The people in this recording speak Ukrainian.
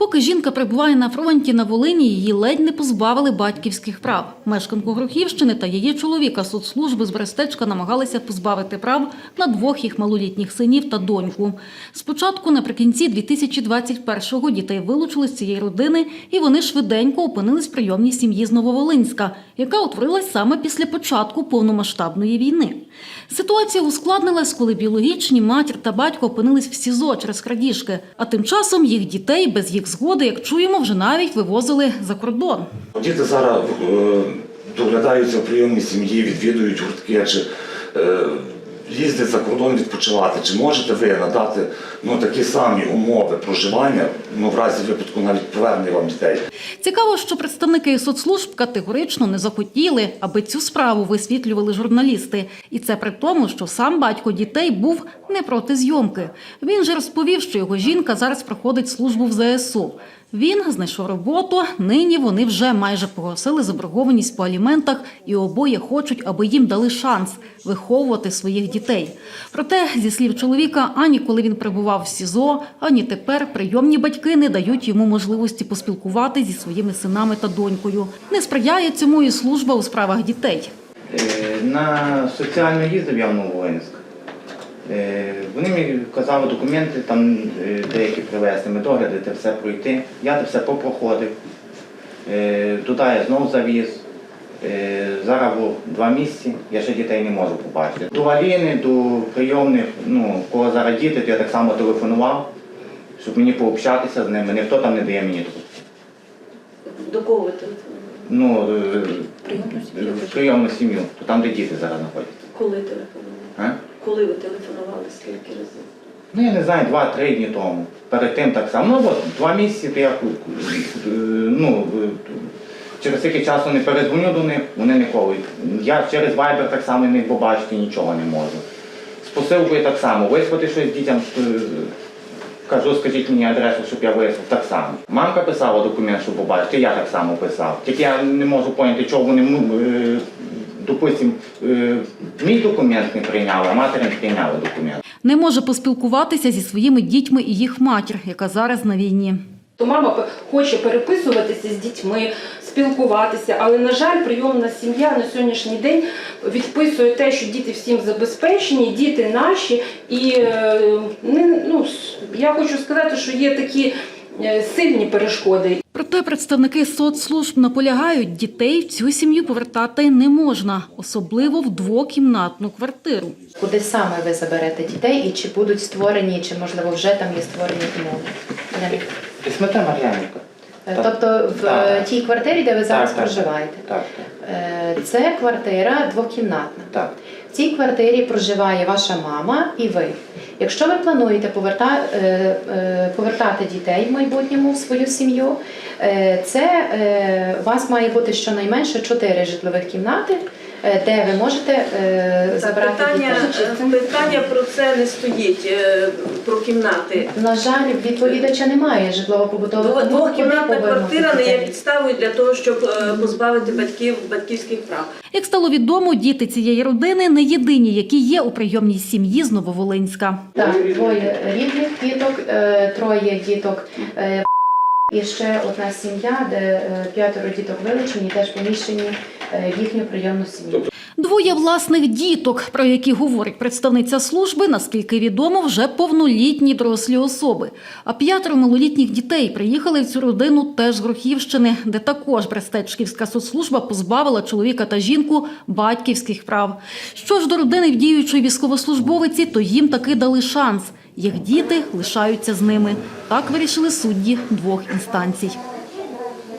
Поки жінка перебуває на фронті на Волині, її ледь не позбавили батьківських прав. Мешканку Грухівщини та її чоловіка соцслужби з Берестечка намагалися позбавити прав на двох їх малолітніх синів та доньку. Спочатку, наприкінці 2021-го, дітей вилучили з цієї родини, і вони швиденько опинились в прийомній сім'ї з Нововолинська, яка утворилась саме після початку повномасштабної війни. Ситуація ускладнилась, коли біологічні матір та батько опинились в СІЗО через крадіжки. А тим часом їх дітей без їх згоди, як чуємо, вже навіть вивозили за кордон. Діти зараз е, доглядаються в прийомній сім'ї, відвідують гуртки, чи е, їздять за кордон відпочивати. Чи можете ви надати ну, такі самі умови проживання, ну, в разі випадку навіть повернення вам дітей? Цікаво, що представники соцслужб категорично не захотіли, аби цю справу висвітлювали журналісти. І це при тому, що сам батько дітей був не проти зйомки. Він же розповів, що його жінка зараз проходить службу в ЗСУ. Він знайшов роботу. Нині вони вже майже погасили заборгованість по аліментах, і обоє хочуть, аби їм дали шанс виховувати своїх дітей. Проте, зі слів чоловіка, ані коли він перебував в СІЗО, ані тепер прийомні батьки не дають йому можливості поспілкувати зі своїми синами та донькою. Не сприяє цьому і служба у справах дітей. Е, На соціальну їздив я в Нововолинськ. Е, Вони мені казали документи там е, деякі привезти, медогляди, те все пройти. Я те все попроходив. Туди я знову завіз. Зараз було два місяці, я ще дітей не можу побачити. До Аліни, до прийомних, ну, кого зараз діти, то я так само телефонував, щоб мені пообщатися з ними. Ніхто там не дає мені. До кого ви телефонували? Ну, Прийомну сім'ю? прийомну сім'ю, то там, де діти зараз знаходяться. Коли телефонували? А? Коли ви телефонували, скільки разів? Ну, я не знаю, два-три дні тому. Перед тим так само. Ну от два місяці то я е, ну, е, через скільки часу не передзвоню до них, вони ніколи. Я через Viber так само не побачити нічого не можу. З посилкою так само. Виспати щось дітям. Кажу, скажіть мені адресу, щоб я вияснив так само. Мамка писала документ, щоб побачити, я так само писав. Тільки я не можу поняти, чого вони, ну, е, допустим, е, мій документ не прийняли, а матері не прийняли документ. Не може поспілкуватися зі своїми дітьми і їх матір, яка зараз на війні. То мама хоче переписуватися з дітьми, спілкуватися, але на жаль, прийомна сім'я на сьогоднішній день відписує те, що діти всім забезпечені, діти наші. І е, не, ну, я хочу сказати, що є такі е, сильні перешкоди. Проте представники соцслужб наполягають, дітей в цю сім'ю повертати не можна, особливо в двокімнатну квартиру. Куди саме ви заберете дітей і чи будуть створені, чи можливо вже там є створені умови? Смета Мар'янівка. Тобто в Так. е, тій квартирі, де ви зараз Так, проживаєте, Так, так, Е, це квартира двокімнатна. так. В цій квартирі проживає ваша мама і ви. Якщо ви плануєте поверта, е, повертати дітей в майбутньому в свою сім'ю, це у вас має бути щонайменше чотири житлових кімнати, де ви можете е, забрати Питання, дітей. питання про це не стоїть, е, про кімнати. На жаль, відповідача немає житлово-побутових. Двохкімнатна квартира не є підставою для того, щоб е, позбавити батьків батьківських прав. Як стало відомо, діти цієї родини не єдині, які є у прийомній сім'ї з Нововолинська. Так, двоє рідних діток, е, троє діток. е, І ще одна сім'я, де е, п'ятеро діток вилучені, теж поміщені е, їхню прийомну сім'ю. Двоє власних діток, про які говорить представниця служби, наскільки відомо, вже повнолітні дорослі особи. А п'ятеро малолітніх дітей приїхали в цю родину теж з Грухівщини, де також Брестечківська соцслужба позбавила чоловіка та жінку батьківських прав. Що ж до родини в діючої військовослужбовиці, то їм таки дали шанс. Їх діти лишаються з ними. Так вирішили судді двох інстанцій.